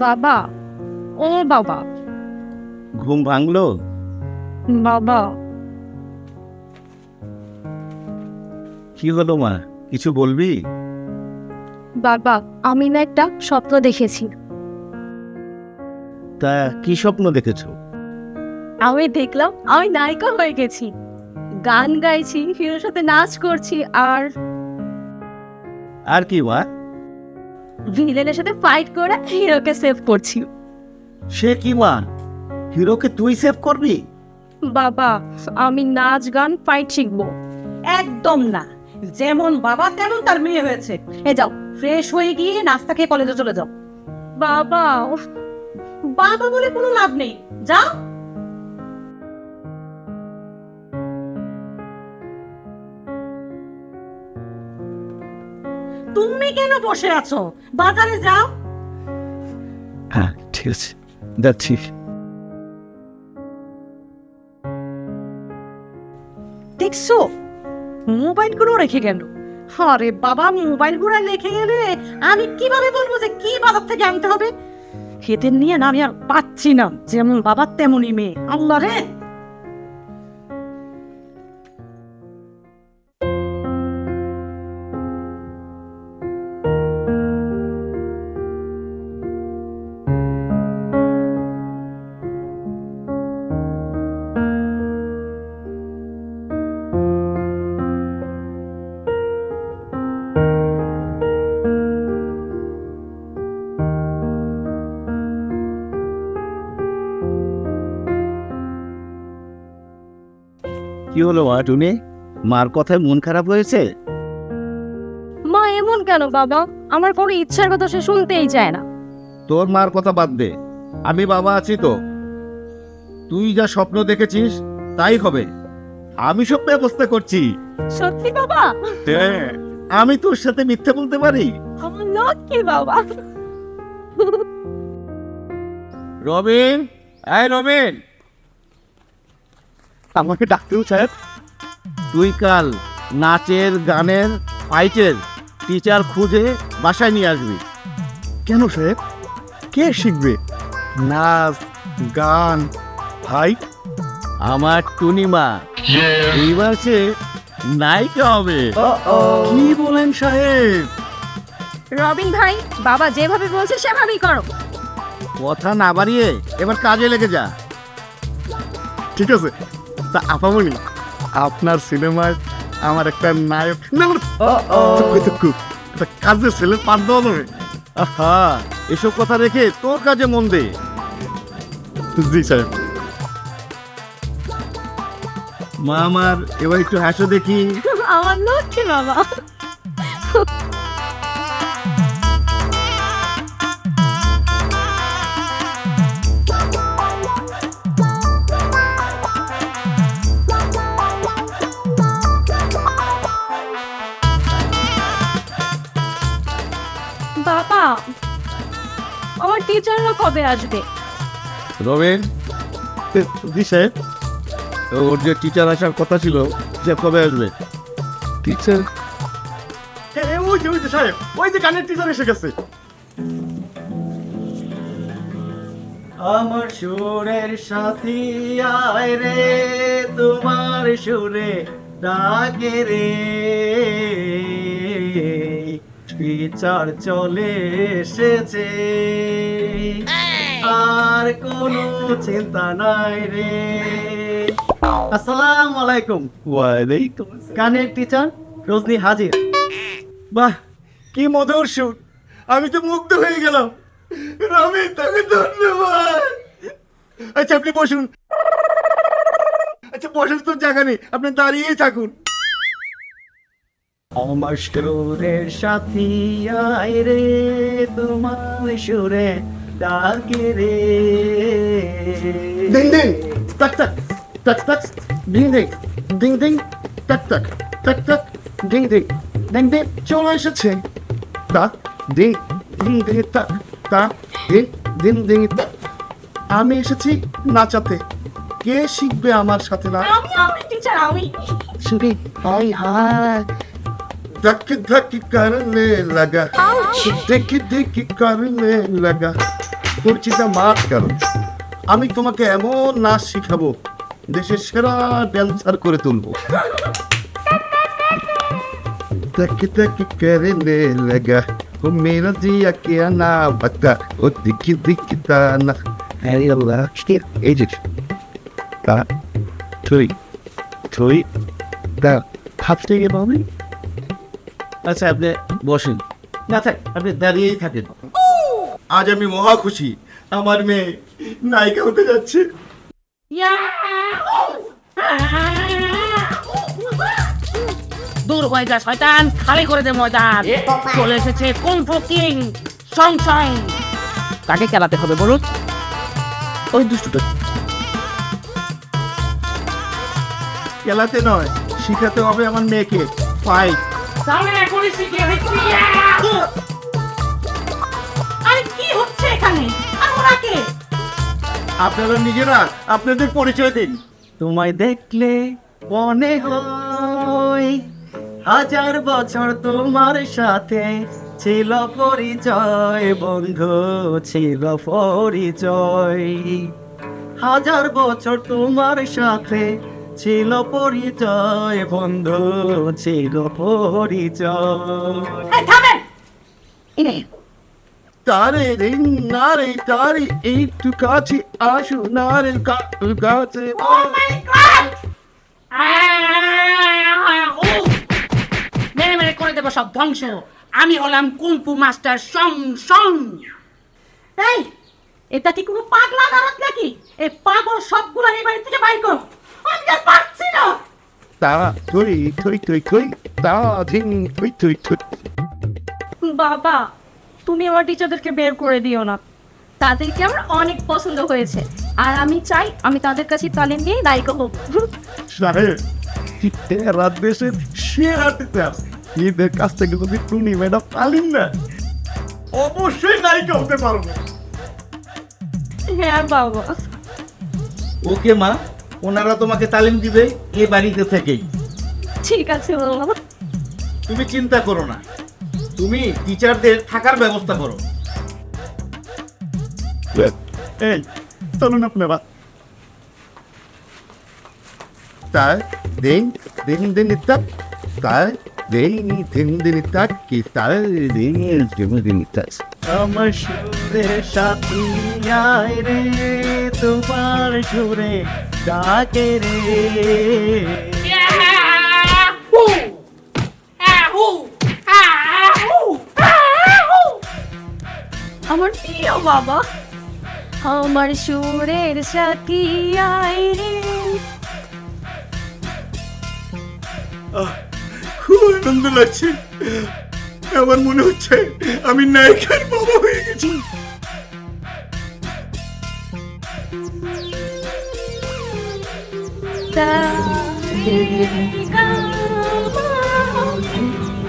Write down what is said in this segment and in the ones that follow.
বাবা ও বাবা। ঘুম ভাঙলো? বাবা। কি হলো মা? কিছু বলবি? বাবা আমি না একটা স্বপ্ন দেখেছি। তা কি স্বপ্ন দেখেছ? আমি দেখলাম আমি নায়িকা হয়ে গেছি। গান গাইছি হিরোর সাথে নাচ করছি আর আর কি মা? ভিলেনের সাথে ফাইট করে হিরোকে সেভ করছি। সে কি মা হিরোকে তুই সেভ করবি? বাবা আমি নাচ গান ফাইট শিখব। একদম না। যেমন বাবা তেমন তার মেয়ে হয়েছে। এ যাও ফ্রেশ হয়ে গিয়ে নাস্তা খেয়ে কলেজে চলে যাও। বাবা বাবা বলে কোনো লাভ নেই। যাও। তুমি কেন বসে আছো? বাজারে যাও। হ্যাঁ ঠিক আছে। যাচ্ছি। দেখছ? মোবাইলগুলো রেখে গেল। আরে বাবা মোবাইলগুলো রেখে গেলে আমি কীভাবে বলব যে কি বাজার থেকে আনতে হবে? খেতে নিয়ে না আমি আর পাচ্ছি না। যেমন বাবার তেমনই মেয়ে। আল্লাহ রে! কি হলো মা? টুনি মার কথায় মন খারাপ হয়েছে? মা এমন কেন বাবা? আমার কোনো ইচ্ছার কথা সে শুনতেই চায় না। তোর মার কথা বাদ দে। আমি বাবা আছি তো। তুই যা স্বপ্ন দেখেছিস তাই হবে। আমি সব ব্যবস্থা করছি। সত্যি বাবা? হ্যাঁ আমি তোর সাথে মিথ্যে বলতে পারি? আমার লক্ষ্মী বাবা। রবিন এই রবিন। আমাকে ডাকতেও সাহেব তুই কাল নাচের গানের ফাইটের টিচার খুঁজে বাসায় নিয়ে আসবি। কেন সাহেব কে শিখবে? নাচ গান ফাইট আমার টুনিমা। এইবার সে নায়িকা হবে। কি বলেন সাহেব? রবিন ভাই বাবা যেভাবে বলছে সেভাবেই করো। কথা না বাড়িয়ে এবার কাজে লেগে যা। ঠিক আছে তা আপামনি আপনার সিনেমায় আমার একটা নায়ক না কাজের ছেলে পাঠ দেওয়া যাবে। আহা এসব কথা রেখে তোর কাজে মন দে। জি সাহেব। মা আমার এবার একটু হাসো দেখি। আমার লক্ষ্মী বাবা বাবা টিচাররা কবে আসবে? রবিন? ওর যে টিচার আসার কথা ছিল যে কবে আসবে? টিচার ওই যে ওই যে সাহেব ওই যে গানের টিচার এসে গেছে। আমার সুরের সাথী আয় রে তোমার সুরে ডাকে রে। বিচার চলে এসেছে। আর কোনো চিন্তা নাই রে। আসসালামু আলাইকুম। ওয়ালাইকুম টিচার রজনী হাজির। বাহ কি মধুর সুর। আমি তো মুগ্ধ হয়ে গেলাম। রবি তাকে ধন্যবাদ। আচ্ছা আপনি বসুন। আচ্ছা বসার তো জায়গা নেই। আপনি দাঁড়িয়েই থাকুন। আমার সুরের সাথী আয় রে তোমার সুরে ডাকে রে দিন দিন টাক টাক টাক টাক ডিং ডিং ডিং ডিং টাক টাক টাক টাক ডিং ডিং ডিং ডিং চলে এসেছে টাক ডিং ডিং ডিং টাক টাক ডিং ডিং ডিং টাক আমি এসেছি নাচাতে কে শিখবে আমার সাথে না আমি আমি টিচার আমি শুনি হাই হাই धक धक करने लगा Ouch! दिख दिख करने लगा তোর চিন্তা মার কেন আমি তোমাকে এমন নাচ শিখাবো দেশের সেরা ড্যান্সার করে তুলবো तक तक करने लगा वो मेरा जिया क्या ना बता वो दिख दिखता ना अरे अल्लाह এই যে তা তুই তুই তা হাতটা গিয়ে পাবি আচ্ছা আপনি বসেন না থাক আপনি দাঁড়িয়েই থাকেন আজ আমি মহা খুশি। আমার মেয়ে নায়িকা হতে যাচ্ছে। দূর হয়ে যা শয়তান। খালি করে দে ময়দান। চলে এসেছে কুম্ফু কিং সং সং কাকে খেলাতে হবে বলুন ওই দুষ্টুটা। খেলাতে নয় শিখাতে হবে আমার মেয়েকে। ফাইট তাহলে এখনই শিখিয়ে এখানে? আর ওরা কে আপনারা নিজেরা আপনাদের পরিচয় দিন। তোমায় দেখলে মনে হয় হাজার বছর তোমার সাথে ছিল পরিচয় বন্ধু ছিল পরিচয়। হাজার বছর তোমার সাথে ছিল পরিচয় বন্ধু ছিল পরিচয়। থামেন! ইনে তারে রিং নারে তারে একটু কাছে আসো নারে কাছে মেরে মেরে করে দেবো সব ধ্বংস। আমি হলাম কুম্পু মাস্টার সং সং। এই এটা কি কোনো পাগলা নারদ নাকি? এই পাগল সবগুলো এই বাড়ি থেকে বাইর কর। আমি আর পারছি না। তা তুই তুই তুই তুই তা ধিং তুই তুই তুই বাবা তুমি আমার টিচারদেরকে বের করে দিও না। তাদেরকে আমার অনেক পছন্দ হয়েছে। আর আমি চাই আমি তাদের কাছে তালিম নিয়ে নায়িকা হোক সাহেব রাত দেশের সেরা টিচার এদের কাছ থেকে যদি টুনি ম্যাডাম পালিন না অবশ্যই নায়িকা হতে পারব। হ্যাঁ বাবা। ওকে মা ওনারা তোমাকে তালিম দিবে এ বাড়িতে থেকেই। ঠিক আছে বাবা। তুমি চিন্তা করো না। তুমি টিচারদের থাকার ব্যবস্থা করো। এই চলুন আপনারা তাই দিন দিন দিন তাক তাই দিন দিন দিন তাক কি তাই দিন দিন দিন তাক আমার সুরে সাথী রে তোমার সুরে ডাকে রে। বাবা। আমার সুরের সাথী আয় রে খুব আনন্দ লাগছে। আমার মনে হচ্ছে আমি নায়িকার বাবা হয়ে গেছি।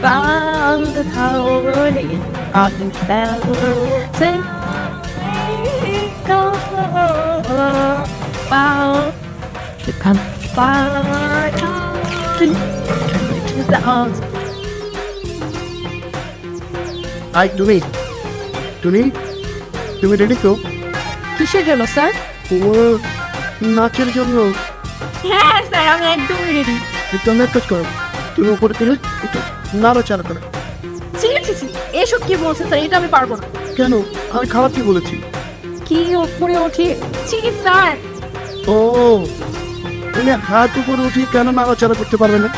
Bang the howling on the to the house. আই তুমি? তুমি? তুমি রেডি তো? কিসের জন্য স্যার? তোমার নাচের জন্য। হ্যাঁ স্যার আমি একদমই রেডি তুমি এক কাজ করো। তুমি উপরে তুলে একটু নাড়াচাড়া করো। ছি ছি ছি এসব কি বলছেন স্যার? এটা আমি পারব না। কেন? আমি খারাপ কি বলেছি? কি উপরে উঠি ছি স্যার ও তুমি হাত উপরে উঠিয়ে কেন নাড়াচাড়া করতে পারবে না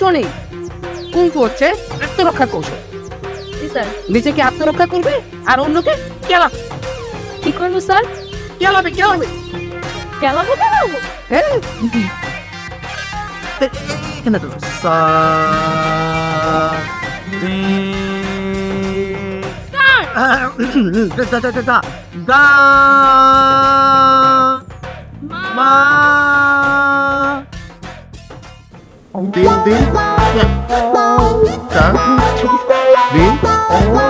টনি কুম্ফু হচ্ছে আত্মরক্ষা কৌশল স্যার নিজেকে আত্মরক্ষা করবে আর অন্যকে কেলা কি করব স্যার কেলাবে কেলাবে কেলাবো কেলাবো হ্যাঁ এখানে তো সা রে স্যার গা গা গা গা গা মা দিন দিন তাক দিন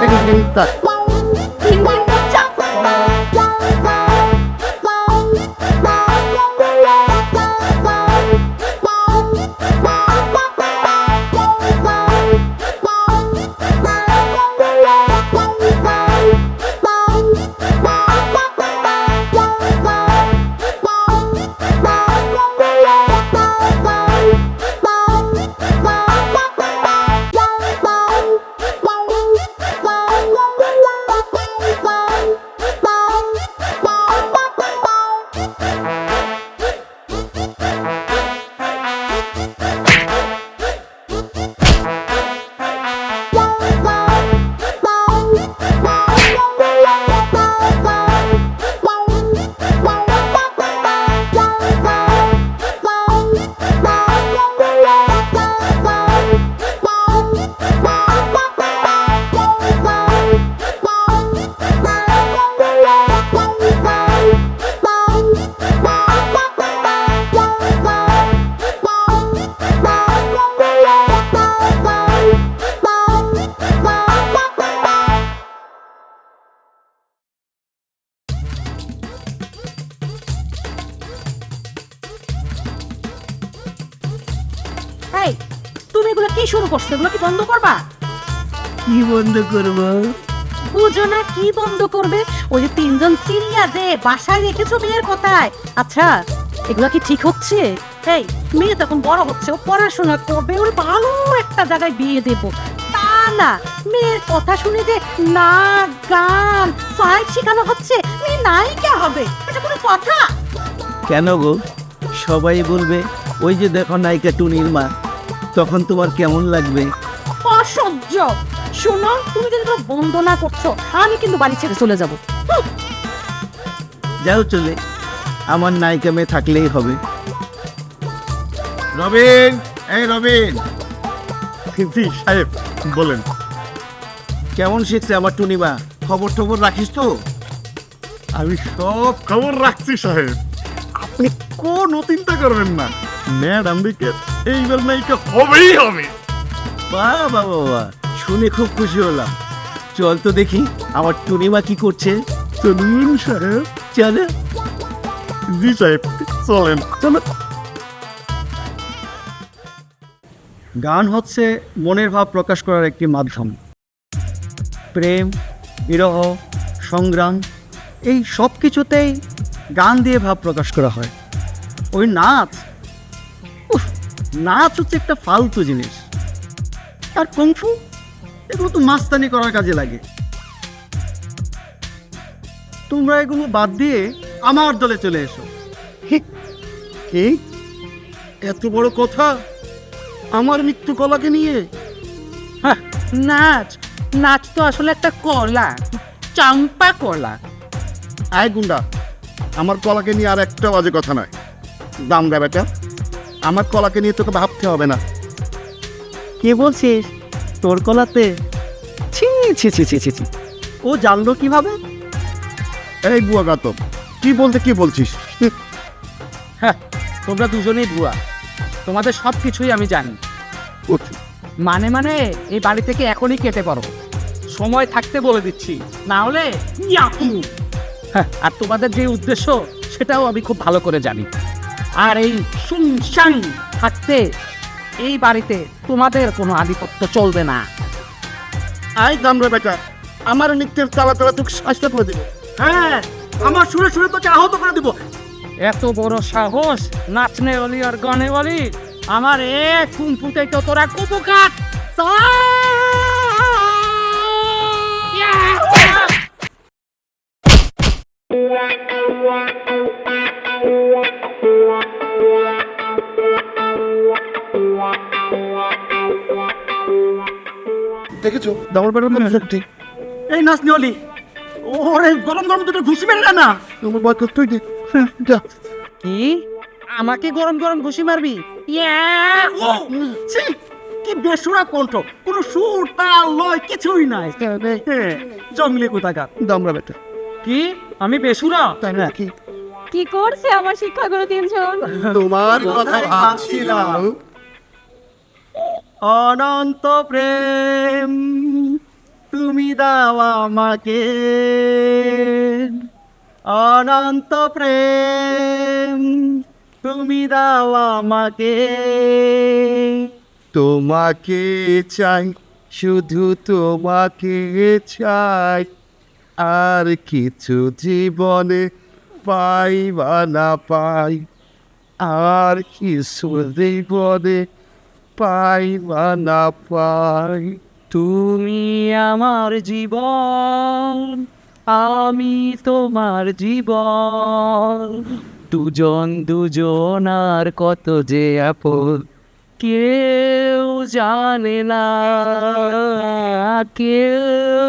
দিন দিন তাক তিন তুমি এগুলো কি শুরু করছ? এগুলো কি বন্ধ করবা? কি বন্ধ করব? বুঝো না কি বন্ধ করবে? ওই যে তিনজন যে বাসায় রেখেছো মেয়ের কথায়। আচ্ছা এগুলো কি ঠিক হচ্ছে? এই মেয়ে তখন বড় হচ্ছে ও পড়াশোনা করবে ওর ভালো একটা জায়গায় বিয়ে দেবো। তা না মেয়ের কথা শুনে যে নাচ গান ফাইট শেখানো হচ্ছে মেয়ে নায়িকা হবে এটা কোনো কথা? কেন গো? সবাই বলবে ওই যে দেখো নায়িকা টুনির মা। তখন তোমার কেমন লাগবে? অসহ্য! শোনো তুমি যদি এগুলো বন্ধ না করছ আমি কিন্তু বাড়ি ছেড়ে চলে যাব। যাও চলে। আমার নায়িকা মেয়ে থাকলেই হবে। রবিন এই রবিন। জি সাহেব বলেন। কেমন শিখছে আমার টুনিমা? খবর টবর রাখিস তো? আমি সব খবর রাখছি সাহেব। আপনি কোনো চিন্তা করবেন না। ম্যাডাম দিকে এইবার নায়িকা হবেই হবে। বাহ বাহ বাবা শুনে খুব খুশি হলাম। চল তো দেখি আমার টুনিমা কি করছে। চলুন সাহেব চলে। জি সাহেব চলেন। চলো। গান হচ্ছে মনের ভাব প্রকাশ করার একটি মাধ্যম। প্রেম বিরহ সংগ্রাম এই সব কিছুতেই গান দিয়ে ভাব প্রকাশ করা হয়। ওই নাচ নাচ হচ্ছে একটা ফালতু জিনিস। আর কংফু এগুলো তো মাস্তানি করার কাজে লাগে। তোমরা এগুলো বাদ দিয়ে আমার দলে চলে এসো। কি? এত বড় কথা? আমার মৃত্যু কলাকে নিয়ে? হ্যাঁ, নাচ নাচ তো আসলে একটা কলা চাম্পা কলা। আয় গুন্ডা আমার কলাকে নিয়ে আর একটা বাজে কথা নয়। দাম দে বেটা আমার কলাকে নিয়ে তোকে ভাবতে হবে না। কে বলছিস? তোর কলাতে? ছি ছি ছি ছি ছি ছি। ও জানলো কীভাবে? এই বুয়া গাতব কি বলতে কি বলছিস? হুঁ, হ্যাঁ তোমরা দুজনেই ভুয়া তোমাদের সব কিছুই আমি জানি। উঠ। মানে মানে এই বাড়ি থেকে এখনই কেটে পড়ো। সময় থাকতে বলে দিচ্ছি। না হলে। হ্যাঁ আর তোমাদের যে উদ্দেশ্য সেটাও আমি খুব ভালো করে জানি। আর এই শুনশান থাকতে এই বাড়িতে তোমাদের কোনো আধিপত্য চলবে না। আয় দাম রে বেটা আমার নিত্যের তালা তালা তোকে শাস্তি করে দেবো। হ্যাঁ আমার সুরে সুরে তোকে আহত করে দিব। এত বড় সাহস নাচনে বলি আর গনে বলি আমার এক কুমপুতে তো তোরা কুপুকাট দেখেছ? দামর বেটার মধ্যে সত্যি এই নাচ নিওলি ওরে গরম গরম দুটো ঘুষি মেরে না। আমার বয় করতেই দে হ্যাঁ, যা। কি? আমাকে গরম গরম ঘুষি মারবি? ছি, কি বেসুরা কণ্ঠ। কোনো সুর তাল লয় কিছুই নাই। জঙ্গলি কোথাকার। দামরা বেটা। কি? আমি বেসুরা? তাই না? কি? কি করছে আমার শিক্ষাগুলো তিনজন? তোমার কথা ভাবছিলাম? অনন্ত প্রেম, তুমি দাও আমাকে। অনন্ত প্রেম, তুমি দাও আমাকে। তোমাকে চাই, শুধু তোমাকে চাই। আর কিছু জীবনে পাই বা না পাই। আর কিছু জীবনে পাই বা না পাই। তুমি আমার জীবন, আমি তোমার জীবন। দুজন দুজন আর কত যে আপন, কেউ জানে না, কেউ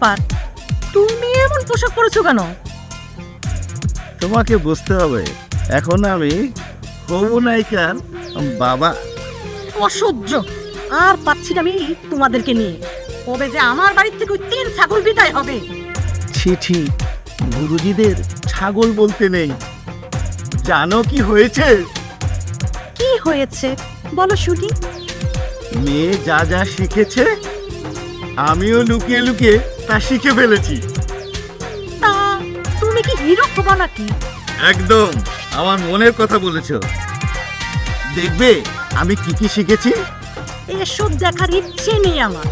ব্যাপার? তুমি এমন পোশাক পরেছো কেন? তোমাকে বুঝতে হবে এখন আমি হবু নায়িকার বাবা। অসহ্য। আর পাচ্ছি না আমি তোমাদেরকে নিয়ে। কবে যে আমার বাড়ির থেকে ওই তিন ছাগল বিদায় হবে। ছি ছি গুরুজিদের ছাগল বলতে নেই। জানো কি হয়েছে? কি হয়েছে? বলো শুনি। মেয়ে যা যা শিখেছে আমিও লুকিয়ে লুকিয়ে তা শিখে ফেলেছি। তা তুমি কি হিরো হবা নাকি? একদম আমার মনের কথা বলেছ। দেখবে আমি কি কি শিখেছি? এসব দেখার ইচ্ছে নেই আমার।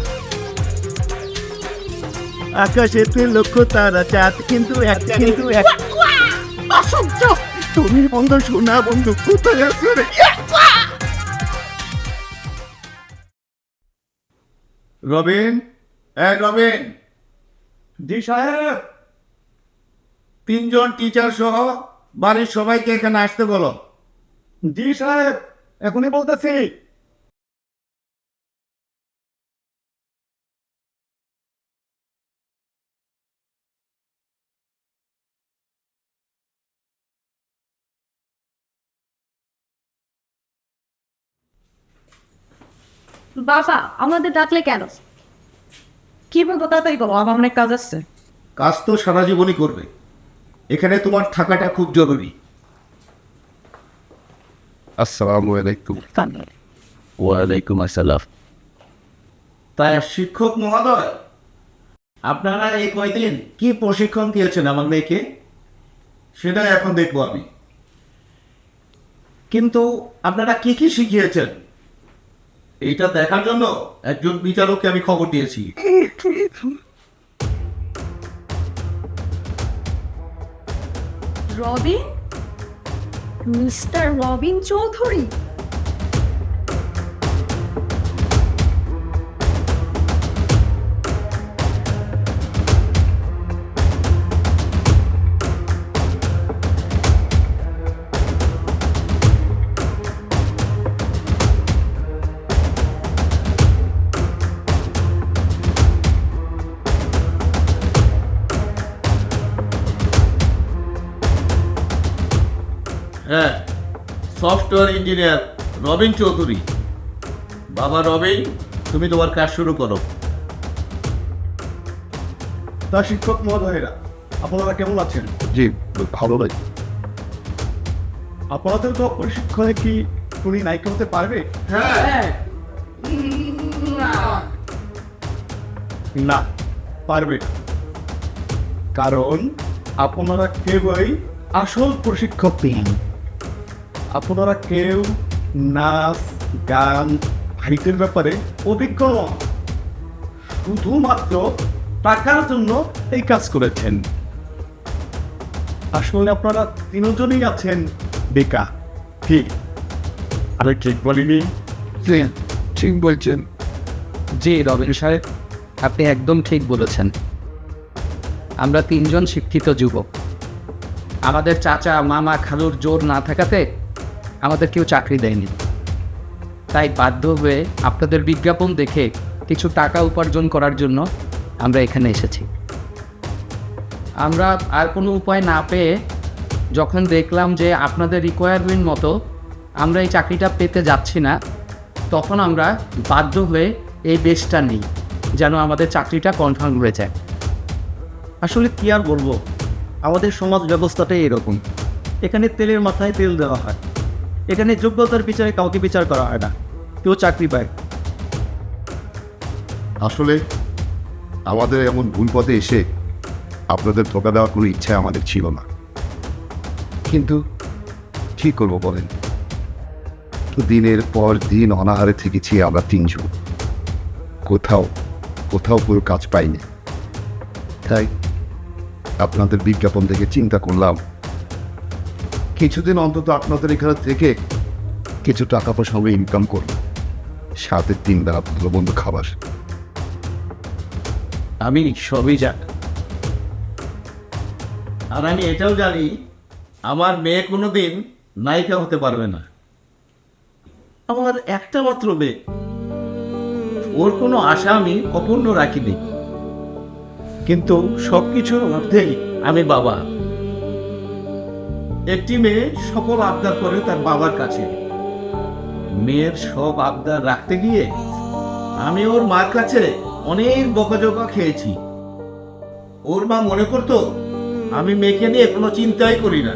আকাশেতে লক্ষ্য তারা চাঁদ কিন্তু একটা কিন্তু এক অসহ্য! তুমি বন্ধু শোনা বন্ধু কোথায় আছো রে? রবিন হ্যাঁ রবিন। জি সাহেব। তিনজন টিচার সহ বাড়ির সবাইকে এখানে আসতে বলো। জি সাহেব এখনই বলতেছি। বাবা আমাদের ডাকলে কেন? কি বলব তাড়াতাড়ি বলো আমার অনেক কাজ আসছে কাজ তো সারা জীবনই করবে। এখানে তোমার থাকাটা খুব জরুরি। আসসালামু আলাইকুম। ওয়ালাইকুম আসসালাম। তাই শিক্ষক মহোদয় আপনারা এই কয়দিন কি প্রশিক্ষণ দিয়েছেন আমার মেয়েকে? সেটা এখন দেখব আমি। কিন্তু আপনারা কি কি শিখিয়েছেন? এইটা দেখার জন্য একজন বিচারককে আমি খবর দিয়েছি। Robin? Mister Robin Chowdhury? Software engineer Robin Chowdhury. বাবা রবিন তুমি তোমার কাজ শুরু করো। তা শিক্ষক মহোদয়েরা আপনারা কেমন আছেন? জি ভালো লাগে আপনাদের তো প্রশিক্ষণে কি টুনি নায়িকা হতে পারবে? হ্যাঁ। না পারবে কারণ আপনারা কেউই আসল প্রশিক্ষক নেই আপনারা কেউ নাচ, গান, হাইটের ব্যাপারে অভিজ্ঞ শুধুমাত্র টাকার জন্য এই কাজ করেছেন। আসলে আপনারা তিনজনই আছেন বেকা ঠিক। আরে ঠিক বলিনি। ঠিক বলছেন। জি, রবিন সাহেব, আপনি একদম ঠিক বলেছেন। আমরা তিনজন শিক্ষিত যুবক। আমাদের চাচা, মামা, খালুর জোর না থাকাতে আমাদের কেউ চাকরি দেয়নি। তাই বাধ্য হয়ে আপনাদের বিজ্ঞাপন দেখে কিছু টাকা উপার্জন করার জন্য আমরা এখানে এসেছি। আমরা আর কোনো উপায় না পেয়ে যখন দেখলাম যে আপনাদের রিকোয়ারমেন্ট মতো আমরা এই চাকরিটা পেতে যাচ্ছি না, তখন আমরা বাধ্য হয়ে এই বেশটা নিই, যেন আমাদের চাকরিটা কনফার্ম হয়ে যায়। আসলে কি আর বলব? আমাদের সমাজ ব্যবস্থাটাই এরকম। এখানে তেলের মাথায় তেল দেওয়া হয়। এখানে যোগ্যতার বিচারে কাউকে বিচার করা হয় না। কেউ চাকরি পায়। আসলে আমাদের এমন ভুল পথে এসে আপনাদের ধোকা দেওয়ার কোনো ইচ্ছা আমাদের ছিল না। কিন্তু কি করব বলেন? দিনের পর দিন অনাহারে থেকেছি আমরা তিনজন। কোথাও কোথাও পুরো কাজ পাইনি। তাই আপনাদের বিজ্ঞাপন দেখে চিন্তা করলাম কিছুদিন অন্তত আপনাদের এখানে থেকে কিছু টাকা পয়সা আমরা ইনকাম করব। সাথে তিন বেলা ভালো বন্ধু খাবার। আমি সবই জানি। আর আমি এটাও জানি, আমার মেয়ে কোনো দিন নায়িকা হতে পারবে না। আমার একটা মাত্র মেয়ে। ওর কোনো আশা আমি অপূর্ণ রাখিনি। কিন্তু সব কিছুর মধ্যেই আমি বাবা। একটি মেয়ে সকল আবদার করে তার বাবার কাছে। মেয়ের সব আবদার রাখতে গিয়ে আমি ওর মার কাছে অনেক বকাঝকা খেয়েছি। ওর মা মনে করতো, আমি মেয়েকে নিয়ে কোনো চিন্তাই করি না।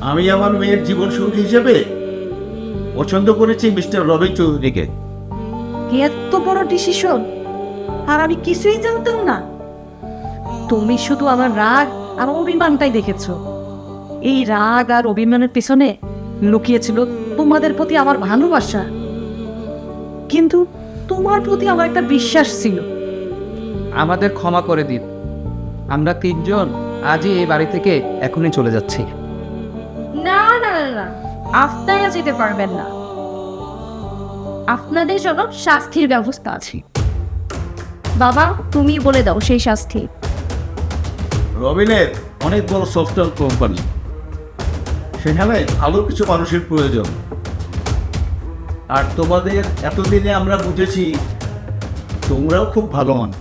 আমি আমার মেয়ের জীবন সঙ্গী হিসেবে পছন্দ করেছি মিস্টার রবি চৌধুরীকে। এত বড় ডিসিশন আর আমি কিছুই জানতাম না। তুমি শুধু আমার রাগ আর অভিমানটাই দেখেছ। এই রাগ আর অভিমানের পেছনে লুকিয়েছিল তোমাদের প্রতি আমার ভালোবাসা। কিন্তু তোমার প্রতি আমার একটা বিশ্বাস ছিল। আমাদের ক্ষমা করে দিন। আমরা তিনজন আজই এই বাড়ি থেকে এখনই চলে যাচ্ছি। না না না না আপনারা যেতে পারবেন না। আপনাদের জন্য শাস্তির ব্যবস্থা আছে। বাবা তুমি বলে দাও সেই শাস্তি। রবিনের অনেক বড় সফটওয়্যার কোম্পানি। সেখানে ভালো কিছু মানুষের প্রয়োজন। আর তোমাদের এতদিনে আমরা বুঝেছি তোমরাও খুব ভালো মানুষ।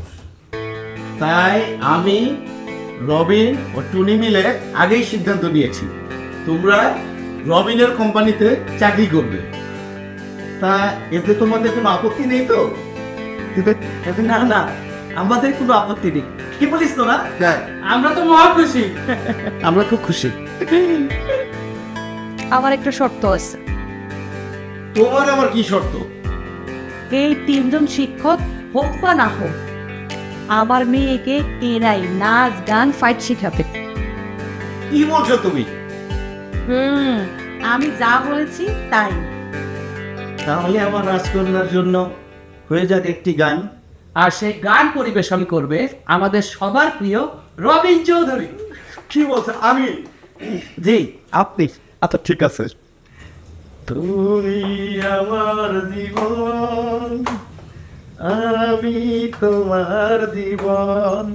তাই আমি রবিন ও টুনি মিলে আগেই সিদ্ধান্ত নিয়েছি তোমরা রবিনের কোম্পানিতে চাকরি করবে। তা এতে তোমাদের কোনো আপত্তি নেই তো? না না আমাদের কোনো আপত্তি নেই। কি বলিস তোরা? হ্যাঁ। আমরা তো মহা খুশি। আমরা খুব খুশি। আমার একটা শর্ত আছে। তোমার আমার কি শর্ত? এই তিনজন শিক্ষক হোক বা না হোক আমার মেয়েকে এরাই নাচ গান ফাইট শিখাবে। কি বলছো তুমি? হুম আমি যা বলেছি তাই। তাহলে আমার রাজকন্যার জন্য হয়ে যাক একটি গান। আর সেই গান পরিবেশন করবে আমাদের সবার প্রিয় রবিন চৌধুরী। কি বলছে? আমি জি। আপনি আচ্ছা ঠিক আছে। তুমি আমার জীবন, আমি তোমার জীবন।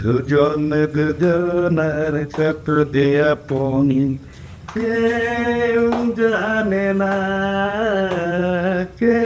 দুজন দুজনার চক্র দেয়া পনি কেউ জানে না কে